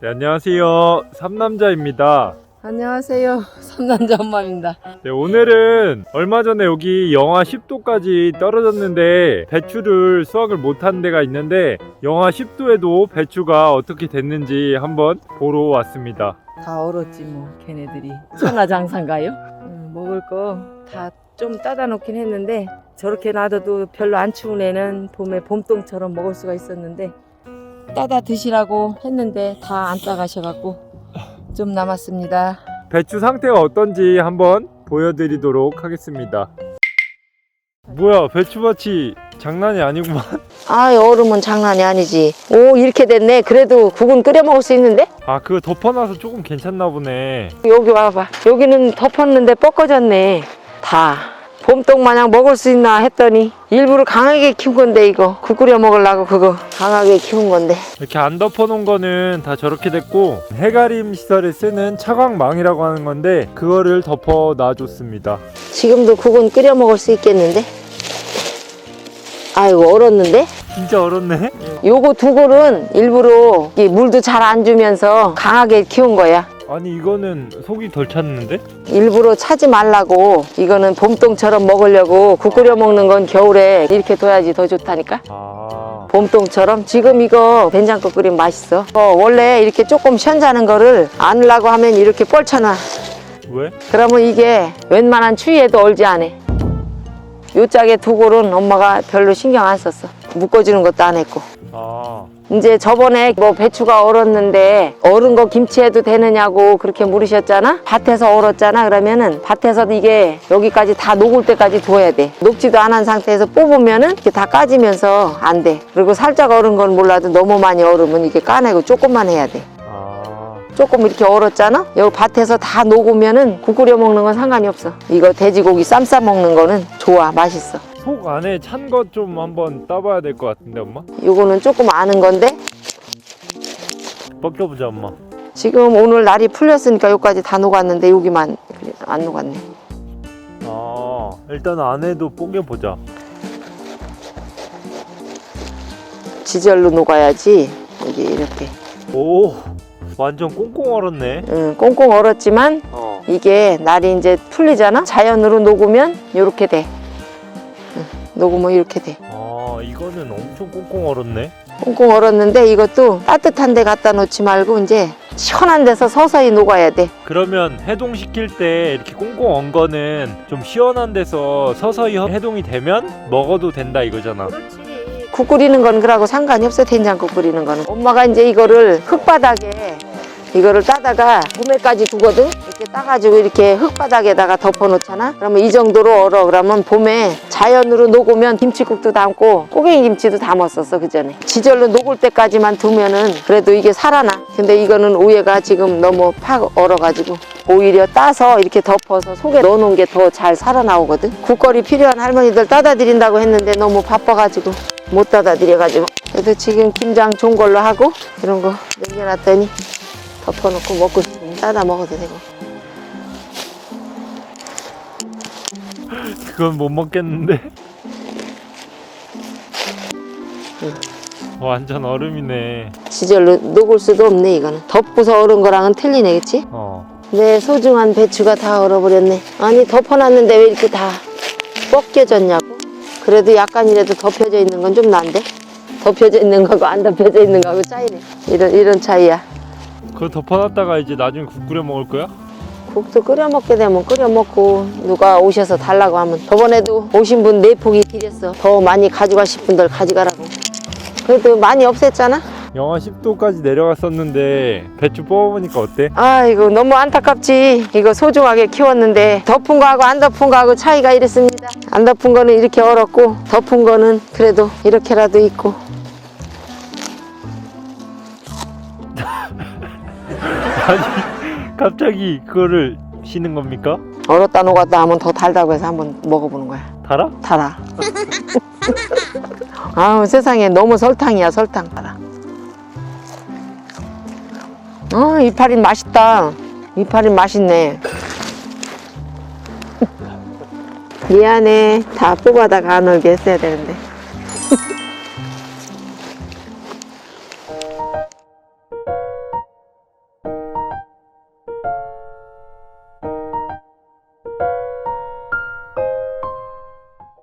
네, 안녕하세요. 삼남자입니다. 안녕하세요. 삼남자 엄마입니다. 네, 오늘은 얼마 전에 여기 영하 10도까지 떨어졌는데 배추를 수확을 못한 데가 있는데 영하 10도에도 배추가 어떻게 됐는지 한번 보러 왔습니다. 다 얼었지 뭐 걔네들이. 천하장사인가요? 음, 먹을 거 다 좀 따다 놓긴 했는데 저렇게 놔둬도 별로 안 추운 애는 봄에 봄동처럼 먹을 수가 있었는데 따다 드시라고 했는데 다 안 따가셔갖고 좀 남았습니다. 배추 상태가 어떤지 한번 보여드리도록 하겠습니다. 뭐야 배추밭이 장난이 아니구만. 아 얼음은 장난이 아니지. 오 이렇게 됐네. 그래도 국은 끓여 먹을 수 있는데? 아 그거 덮어놔서 조금 괜찮나 보네. 여기 와봐. 여기는 덮었는데 뻗어졌네. 다. 봄동 마냥 먹을 수 있나 했더니 일부러 강하게 키운 건데 이거. 국 끓여 먹으려고 그거. 강하게 키운 건데. 이렇게 안 덮어놓은 거는 다 저렇게 됐고 해가림 시설에 쓰는 차광망이라고 하는 건데 그거를 덮어 놔줬습니다. 지금도 국은 끓여 먹을 수 있겠는데? 아이고 얼었는데? 진짜 얼었네. 요거 두 골은 일부러 이 물도 잘 안 주면서 강하게 키운 거야 아니 이거는 속이 덜 찼는데? 일부러 차지 말라고 이거는 봄동처럼 먹으려고 국 끓여 먹는 건 겨울에 이렇게 둬야지 더 좋다니까? 아. 봄동처럼? 지금 이거 된장국 끓이면 맛있어. 어, 원래 이렇게 조금 현자는 거를 안으려고 하면 이렇게 뻘쳐놔. 왜? 그러면 이게 웬만한 추위에도 얼지 않아. 요 짝에 두 골은 엄마가 별로 신경 안 썼어. 묶어주는 것도 안 했고 아. 이제 저번에 뭐 배추가 얼었는데 얼은 거 김치해도 되느냐고 그렇게 물으셨잖아? 밭에서 얼었잖아? 그러면은 밭에서 이게 여기까지 다 녹을 때까지 둬야 돼. 녹지도 않은 상태에서 뽑으면은 이게 다 까지면서 안 돼. 그리고 살짝 얼은 건 몰라도 너무 많이 얼으면 이게 까내고 조금만 해야 돼. 아. 조금 이렇게 얼었잖아? 여기 밭에서 다 녹으면은 국 끓여 먹는 건 상관이 없어. 이거 돼지고기 쌈 싸 먹는 거는 좋아 맛있어 속 안에 찬 것 좀 한번 따봐야 될 것 같은데 엄마? 요거는 조금 아는 건데 벗겨보자 엄마. 지금 오늘 날이 풀렸으니까 여기까지 다 녹았는데 여기만 안 녹았네. 아 일단 안에도 뽀개보자. 지절로 녹아야지. 여기 이렇게. 오 완전 꽁꽁 얼었네. 응, 꽁꽁 얼었지만 어. 이게 날이 이제 풀리잖아. 자연으로 녹으면 이렇게 돼. 응, 녹으면 이렇게 돼. 아 이거는 엄청 꽁꽁 얼었네. 꽁꽁 얼었는데 이것도 따뜻한 데 갖다 놓지 말고 이제 시원한 데서 서서히 녹아야 돼. 그러면 해동시킬 때 이렇게 꽁꽁 언 거는 좀 시원한 데서 서서히 해동이 되면 먹어도 된다 이거잖아. 국 끓이는 건 그러고 상관이 없어 된장국 끓이는 거는 엄마가 이제 이거를 흙바닥에 이거를 따다가 봄에까지 두거든? 이렇게 따가지고 이렇게 흙바닥에다가 덮어놓잖아? 그러면 이 정도로 얼어. 그러면 봄에 자연으로 녹으면 김치국도 담고 꼬갱이 김치도 담았었어 그 전에. 지절로 녹을 때까지만 두면은 그래도 이게 살아나. 근데 이거는 우에가 지금 너무 팍 얼어가지고 오히려 따서 이렇게 덮어서 속에 넣어놓은 게 더 잘 살아나오거든? 국거리 필요한 할머니들 따다 드린다고 했는데 너무 바빠가지고 못 따다 드려가지고. 그래도 지금 김장 좋은 걸로 하고 이런 거 남겨놨더니 덮어놓고 먹고 싶으면 따다 먹어도 되고 그건 못 먹겠는데. 완전 얼음이네. 지절로 녹을 수도 없네 이거는 덮고서 얼은 거랑은 틀리네 그치? 어. 내 소중한 배추가 다 얼어버렸네 아니 덮어놨는데 왜 이렇게 다 꺾여졌냐고 그래도 약간이라도 덮여져 있는 건 좀 난데 덮여져 있는 거고 안 덮여져 있는 거하고 차이네 이런 이런 차이야 그거 덮어놨다가 이제 나중에 국 끓여 먹을 거야? 국도 끓여 먹게 되면 끓여 먹고 누가 오셔서 달라고 하면 저번에도 오신 분네 포기 드렸어. 더 많이 가져가실 분들 가져가라고. 그래도 많이 없앴잖아? 영하 10도까지 내려갔었는데 배추 뽑아보니까 어때? 아 이거 너무 안타깝지. 이거 소중하게 키웠는데 덮은 거하고 안 덮은 거하고 차이가 이렇습니다. 안 덮은 거는 이렇게 얼었고 덮은 거는 그래도 이렇게라도 있고 아니 갑자기 그거를 쉬는 겁니까? 얼었다 녹았다 하면 더 달다고 해서 한번 먹어보는 거야. 달아? 달아. 아우 세상에 너무 설탕이야 설탕. 달아. 어 이파린 맛있다. 이파린 맛있네. 미안해. 다 뽑아다가 안 얼게 했어야 되는데